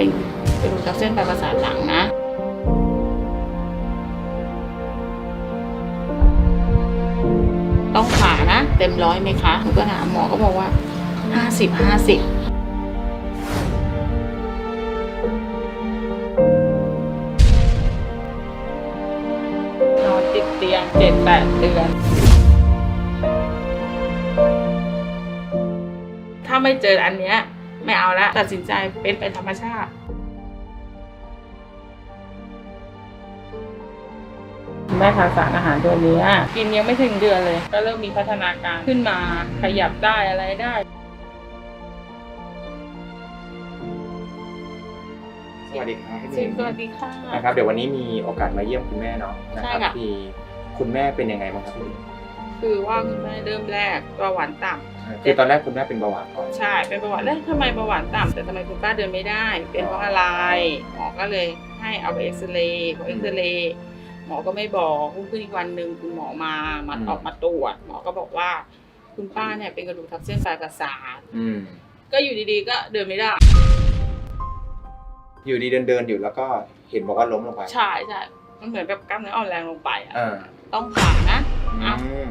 เป็นกระดูกทับเส้นปลายประสาทหลังนะต้องผ่านะ เต็มร้อยไหมคะหนูก็ถามหมอก็บอกว่าห้าสิบห้าสิบนอนติดเตียงเจ็ดแปดเดือน ถ้าไม่เจออันเนี้ยไม่เอาละตัดสินใจเป็นไปธรรมชาติ แม่ทานสารอาหารตัวเนี้ยกินยังไม่ถึงเดือนเลย ก็เริ่มมีพัฒนาการขึ้นมาขยับได้อะไรได้สวัสดีครับพี่สหนิงวัสดีค่ะนะครับเดี๋ยววันนี้มีโอกาสมาเยี่ยมคุณแม่เนาะนะครัใช่ค่ะที่คุณแม่เป็นยังไงบ้างครับพี่หนิงคือว่าคุณแม่เริ่มแรกเบาหวานต่คือตอนแรกคุณแม่เป็นเบาหวานก่อนำใช่เป็นเบาหวานแล้วทำไมเบาหวานต่ำแต่ทำไมคุณป้าเดินไม่ได้ เป็นเพราะอะไรหมอก็เลยให้เอาไปเอ็กซเรย์พอเอ็กซเรย์ห มอก็ไม่บอกรุ่งขึ้นอีกวันหนึ่งคุณหมอมามาออกมาตรวจ หมอก็บอกว่า คุณป้าเนี่ยเป็นกระดูกทับเส้นปลายประสาทอืมก็อยู่ดีๆก็เดินไม่ได้ อยู่ดีเดินเดินๆอยู่แล้วก็เห็นบอกว่าล้มลงไปใช่ใช่มันเหมือนแบบกล้ามเนื้ออ่อนแรงลงไปอะอ่าต้องผ่านะอืม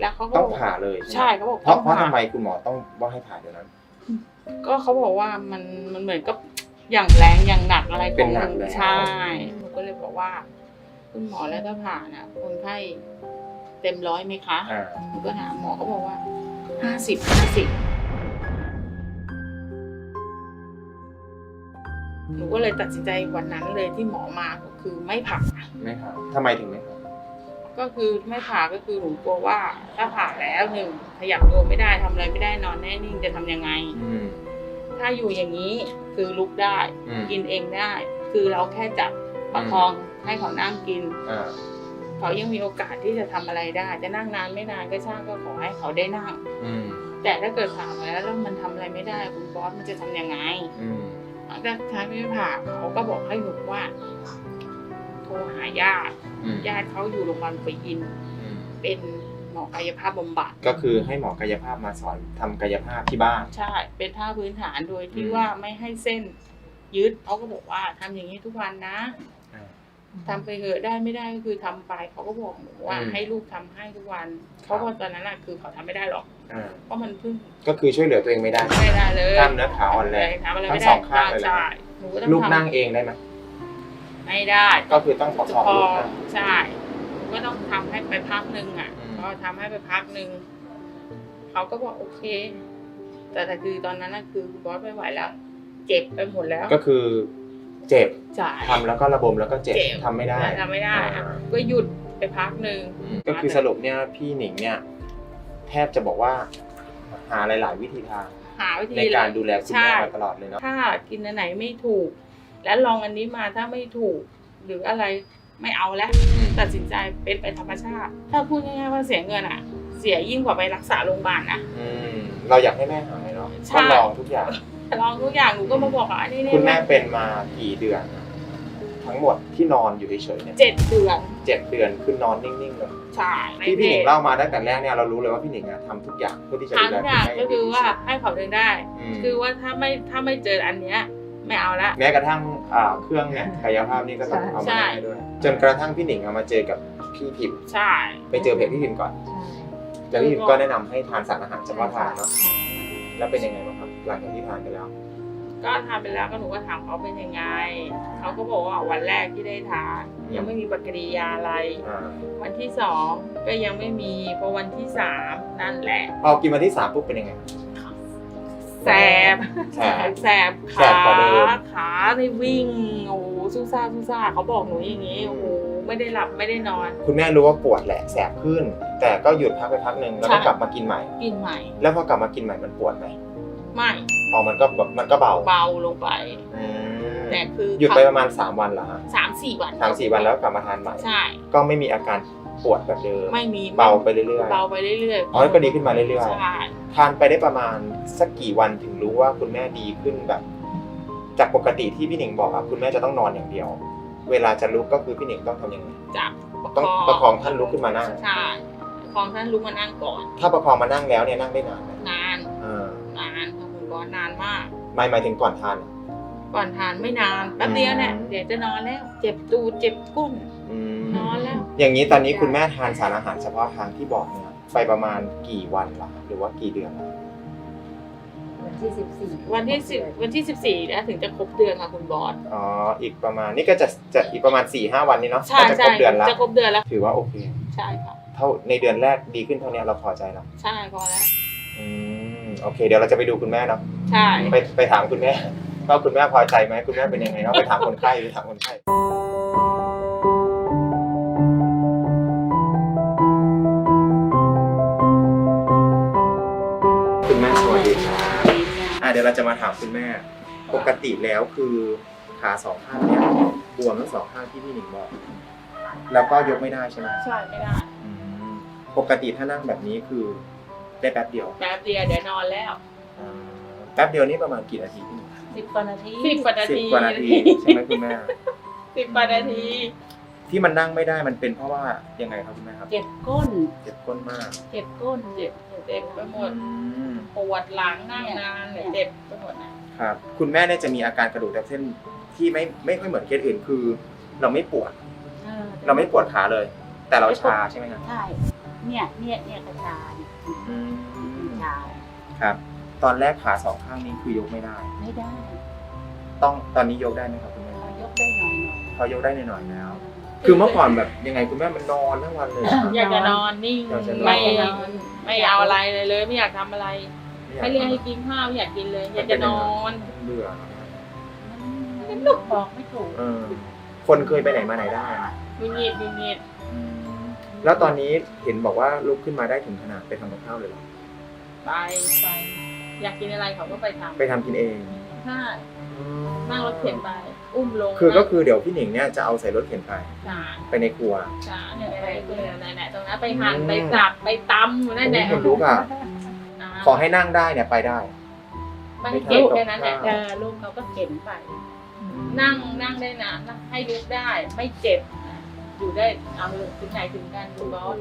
แล้วเขาก็ต้องบอกผ่าเลยใช่เขาบอกเพราะต้องเพราะผ่าทำไมคุณหมอต้องว่าให้ผ่าเดี๋ยวนั้น ก็เขาบอกว่ามันมันเหมือนกับอย่างแรงอย่างหนักอะไรขเป็อนงหนัมักนแล้วใช่หนูก็เลยบอกว่า คุณหมอแล้วถ้าผ่าน่ะคนไข้เต็มร้อยไหมคะอ่าหนูก็ถามหมอก็บอกว่าห้าสิบห้าสิบหนูก็เลยตัดสินใจวันนั้นเลยที่หมอมาก็คือไม่ผ่า ไม่ผ่าทำไมถึงไม่ผ่าก็คือไม่ผ่าก็คือหนูกลัวว่า ถ้าผ่าแล้วหนึ่งขยับตัวไม่ได้ทำอะไรไม่ได้นอนแน่นิ่งจะทำยังไง อืมถ้าอยู่อย่างนี้คือลุกได้ อืมกินเองได้ คือเราแค่จับ ประคองให้เขานั่งกินอ่าเขายังมีโอกาสที่จะทำอะไรได้ จะนั่งนานไม่นานก็ช่างก็ขอให้เขาได้นั่ง อืมแต่ถ้าเกิดผ่ามาแล้วแล้วมันทำอะไรไม่ได้ คุณบอสมันจะทำยังไงอืมหลังจากท้ายไม่ผ่าเขาก็บอกให้หนูว่า โทรหาญาติอืมญาติเขาอยู่โรงพยาบาลปะยินอืมเป็นหมอกายภาพบำบัด ก็คือให้หมอกายภาพมาสอนทำกายภาพที่บ้าน ใช่ เป็นท่าพื้นฐานโดยที่อืมว่าไม่ให้เส้นยึดเขาก็บอกว่าทำอย่างนี้ทุกวันนะ อ่าทำไปเถอะได้ไม่ได้ก็คือทำไปเขาก็บอกหนูว่าอืมให้ลูกทำให้ทุกวันครับเพราะว่าตอนนั้นน่ะคือเขาทำไม่ได้หรอกอ่าเพราะมันเพิ่งก็คือช่วยเหลือตัวเองไม่ได้ไม่ได้เลยกล้ามเนื้อขาอ่อนแรงทำอะไรทั้ไม่งได้สองข้างเลยเหรอใช่หนูก็ต้องลูกทำนั่งเองได้ไหมไม่ได้ ก็คือต้องประคองพอลูกนั่งใช่หนูก็ต้องทำให้ไปพักหนึ่งอะอืมพอทำให้ไปพักหนึ่งเขาก็บอกโอเค แต่แต่คือตอนนั้นน่ะคือบอสไม่ไหวแล้ว เจ็บไปหมดแล้ว ก็คือ เจ็บจ่ายทำแล้วก็ระบมแล้วก็เจ็บเจ็บ ทำไม่ได้ทำไม่ได้อะอ่าก็หยุดไปพักหนึ่งอืมก็คือสรุปเนี่ยพี่หนิงเนี่ยแทบจะบอกว่าหาหลาย ๆ วิธีทาง หาวิธีในการเลยดูแลคุณใช่แม่มาตลอดเลยเนาะ ถ้ากินอันไหนไม่ถูก แล้วลองอันนี้มาถ้าไม่ถูก หรืออะไรไม่เอาแล้วอืม ตัดสินใจเป็นไปธรรมชาติ ถ้าพูดง่ายๆว่าเสียเงินอะ เสียยิ่งกว่าไปรักษาโรงพยาบาลนะ อืมเราอยากให้แม่หายเนาะใช่ ก็ลองทุกอย่าง ลองทุกอย่างหนูก็มาบอกว่าอันนี้คุณแม่เนี่ยเป็นมากี่เดือนอะทั้งหมดที่นอนอยู่เฉยๆเนี่ยเจ็ดเดือนเจ็ดเดือนคือนอนนิ่งๆเลยใช่ที่พี่หนิงเล่ามาตั้งแต่แรกเนี่ยเรารู้เลยว่าพี่หนิงอะทำทุกอย่างเพื่อที่จะทาดูงแลทุกคุอณย่างแม่ก็คือว่าดีที่สุดให้เขาเดินได้มคือว่าถ้าไม่ถ้าไม่เจออันเนี้ยไม่เอาละ แม้กระทั่งอ่าเครื่องเนี่ยกายภาพนี่ก็ต้องเอามาใช่ได้ด้วย จนกระทั่งพี่หนิงเอามาเจอกับพี่พิมพ์ใช่ ไปเจอเพจพี่พิมพ์ก่อน แล้วพี่พิมพ์ก็แนะนำให้ทานสารอาหารเฉพาะทางเนาะแล้วเป็นยังไงบ้างครับ หลังจากที่ทานไปแล้ว ก็ทานไปแล้วก็หนูก็ถามเขาเป็นยังไง เขาก็บอกว่าวันแรกที่ได้ทานยังไม่มีปฏิกิริยาอะไร อ่าวันที่สองก็ยังไม่มีพอวันที่สามนั่นแหละ พอกินวันที่สามปุ๊บเป็นยังไง แสบแสบแสบแสขาบกว่าเดิม ขาในวิ่งโอ้โหซูซ่าซูซ่าเขาบอกหนูอย่างนี้โอ้โหไม่ได้หลับไม่ได้นอน คุณแม่รู้ว่าปวดแหละแสบขึ้น แต่ก็หยุดพักไปพักหนึ่งแล้วก็ใช่ กลับมากินใหม่ กินใหม่ แล้วพอกลับมากินใหม่มันปวดไหม ไม่อ๋อมันก็แบบมันก็เบาเบาลงไป อืมแต่คือหยุดไปประมาณ 3 วันเหรอฮะสามสี่วันสามสี่วันแล้วกลับมาทานใหม่ ใช่ ก็ไม่มีอาการปวดแบบเดิม ไม่มีเบาไปเรื่อยๆ เบาไปเรื่อยอ๋อก็ดีขึ้นมาเรื่อยๆ ใช่ทานไปได้ประมาณสักกี่วันถึงรู้ว่าคุณแม่ดีขึ้นแบบ จากปกติที่พี่หนิงบอกอะคุณแม่จะต้องนอนอย่างเดียว เวลาจะลุกก็คือพี่หนิงต้องทำยังไง จับต้องประคองท่านลุกขึ้นมานั่ง ใช่ประคองท่านลุกมานั่งก่อน ถ้าประคองมานั่งแล้วเนี่ยนั่งได้นานไหมนานเออนานค่ะคุณบอสนานมากหมายหมายถึงก่อนทานอะก่อนทานไม่นานแป๊บเดียวเนี่ยเดี๋ยวจะนอนแล้ว เจ็บตูดเจ็บก้นอืมนอนแล้ว อย่างนี้ตอนนี้คุณแม่ทานสารอาหารเฉพาะทางที่บอกเนี่ยไปประมาณกี่วันละหรือว่ากี่เดือนละวันที่สิบสี่วันที่สิบวันที่สิบสี่นะถึงจะครบเดือนค่ะคุณบอสอ๋ออีกประมาณนี่ก็จะจะอีกประมาณ4ี่ห้าวันนี้เนาะใช่ก็จะคใช่รบเดือนละจะครบเดือนแล้วถือว่าโอเค ใช่ค่ะ เท่าในเดือนแรกดีขึ้นเท่านี้เราพอใจแล้วใช่พอแล้ว อืม โอเค เดี๋ยวเราจะไปดูคุณแม่เนาะใช่ไปไปถามคุณแม่ว่าคุณแม่พอใจไหมคุณแม่เป็นยังไงเนาะไปถามคนไข้ไปถามคนไข้คุณแม่สวัสดีครับอะเดี๋ยวเราจะมาถามคุณแม่ ปกติแล้วคือขาสองข้างเนี่ยบวมทั้งสองข้างที่พี่หนิงบอก แล้วก็ยกไม่ได้ใช่ไหมใช่ไม่ได้อืมปกติถ้านั่งแบบนี้คือ ได้แป๊บเดียวแป๊บเดียวเดี๋ยวนอนแล้วอ่าแป๊บเดียวนี่ประมาณกี่นาทีพี่หนิงสิบกว่านาทีสิบกว่านาสิบทีกว่านาทีใช่ไหมคุณแม่ สิบกว่านาทีที่มันนั่งไม่ได้มันเป็นเพราะว่ายังไงครับคุณแม่ครับเจ็บก้น เจ็บก้นมากเจ็บก้นเจ็บเจ็บไปหมดอืมปวดหลังนั่งนานเนี่ยเจ็บไปหมดนะครับ คุณแม่เนี่ยจะมีอาการกระดูกทับเส้นที่ไม่ไม่ค่อยเหมือนเคสอื่นคือ เราไม่ปวด ออเราไม่ปวดขาเลย แต่เราชาใช่ไหมครับใช่เนี่ยเนี่ยเนี่ยกระชาเนี่ย อืมชาครับ ตอนแรกขาสองข้างนี้คือยกไม่ได้ ไม่ได้ต้องตอนนี้ยกได้ไหมครับคุณแม่เรายกได้หน่อยหน่อยเขายกได้หน่อยๆแล้ว คือเมื่อก่อนแบบยังไงคุณแม่มันนอนทั้งวันเลยครับ อยากจะนอนนิ่งอยากจะนอน ไม่ไม่เอาอะไรเลยเลย ไม่อยากทำอะไรไม่เรียกให้กินข้าวไม่อยากกินเลย อยากจะนอนเบื่อมันบอกไม่ถูกเออคนเคยไปไหนมาไหนได้มีเงียบมีเงียบ แล้วตอนนี้เห็นบอกว่าลุกขึ้นมาได้ถึงขนาดไปทำกับข้าวเลยเหรอไปไปอยากกินอะไรเขาก็ไปทำไปทำกินเองใช่นั่งรถเข็นไป อุ้มลงคือก็คือเดี๋ยวพี่หนิงเนี่ยจะเอาใส่รถเข็นไปจานไปในครัวจานเนี่ยไปเรือไหนๆตรงนั้นไปหั่นไปสับไปตำอยู่นั่นแหละคนลุกอะ ขอให้นั่งได้เนี่ยไปได้ไม่ให้เจ็บแค่นั้นแหละเออลูกเขาก็เข็นไป นั่งนั่งได้นานนั่งให้ลุกได้ไม่เจ็บ อยู่ได้เอาเลยถึงไหนถึงกันคุณบอส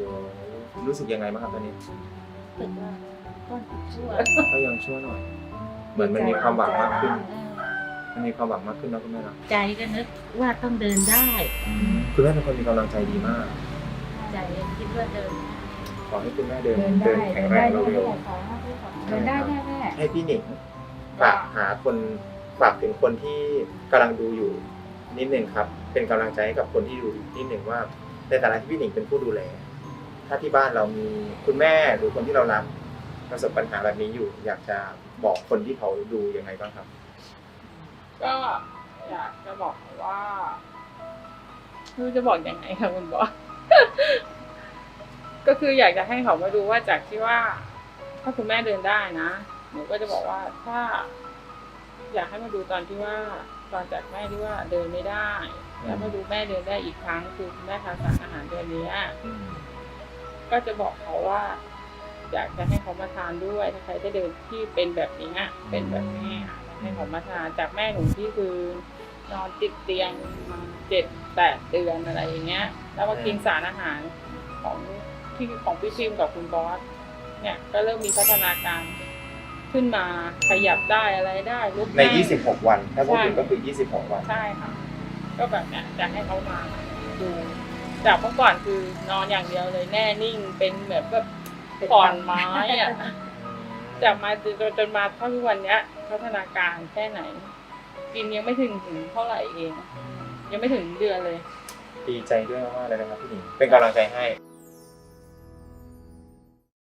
รู้สึกยังไงบ้างครับตอนนี้รู้สึกว่าก้นชั่วก็ยังชั่วหน่อย เหมือนมันมีความหวังมากขึ้น มันมีความหวังมากขึ้นนะคุณแม่เนาะใจก็นึกว่าต้องเดินได้คุณแม่เป็นคนมีกำลังใจดีมาก ใจคิดว่าเดินขอให้คุณแม่เดินเดินเดิได้นแข็งเดินแรได้งแน่เร็วๆขอเดินได้แน่ๆให้พี่หนิงฝากหาคนฝากถึงคนที่กำลังดูอยู่ นิดหนึ่งครับ เป็นกำลังใจให้กับคนที่ดูนิดหนึ่งว่า ในฐานะที่พี่หนิงเป็นผู้ดูแล ถ้าที่บ้านเรามีคุณแม่หรือคนที่เรารักประสบปัญหาแบบนี้อยู่ อยากจะบอกคนที่เขาดูยังไงบ้างครับ ก็อยากจะบอกว่าไม่รู้จะบอกยังไงคะคุณบอสก็คืออยากจะให้เขามาดูว่าจากที่ว่า ถ้าคุณแม่เดินได้นะหนูก็จะบอกว่าถ้า อยากให้มาดูตอนที่ว่า ตอนจากแม่ที่ว่าเดินไม่ได้ แล้วมาดูแม่เดินได้อีกครั้งคือคุณแม่ทานสารอาหารตัวเนี้ยก็จะบอกเขาว่าอยากจะให้เขามาทานด้วยถ้าใครจะเดินที่เป็นแบบนี้เป็นแบบนี้อะให้เขามาทานจากแม่หนูที่คือนอนติดเตียงมาเจ็ดแปดเดือนอะไรอย่างเงี้ย แล้วมากินสารอาหารของที่ของพี่ฟิล์มกับคุณบอสเนี่ยก็เริ่มมีพัฒนาการ ขึ้นมาขยับได้อะไรได้ลุกใน ได้ 26 วัน ถ้าพูดถึงก็คือ 26 วัน ใช่ค่ะ ก็แบบเนี้ยจะให้เขามาดู จากเมื่อก่อนคือนอนอย่างเดียวเลยแน่นิ่งเป็นเหมือนแบบขอนไม้อะจากมาจนจนมาเท่าทุกวันเนี้ย พัฒนาการแค่ไหน กินยังไม่ถึงถึงเท่าไหร่เอง ยังไม่ถึงเดือนเลย ดีใจด้วยมากๆเลยนะครับพี่หนิงเป็นกำลังใจให้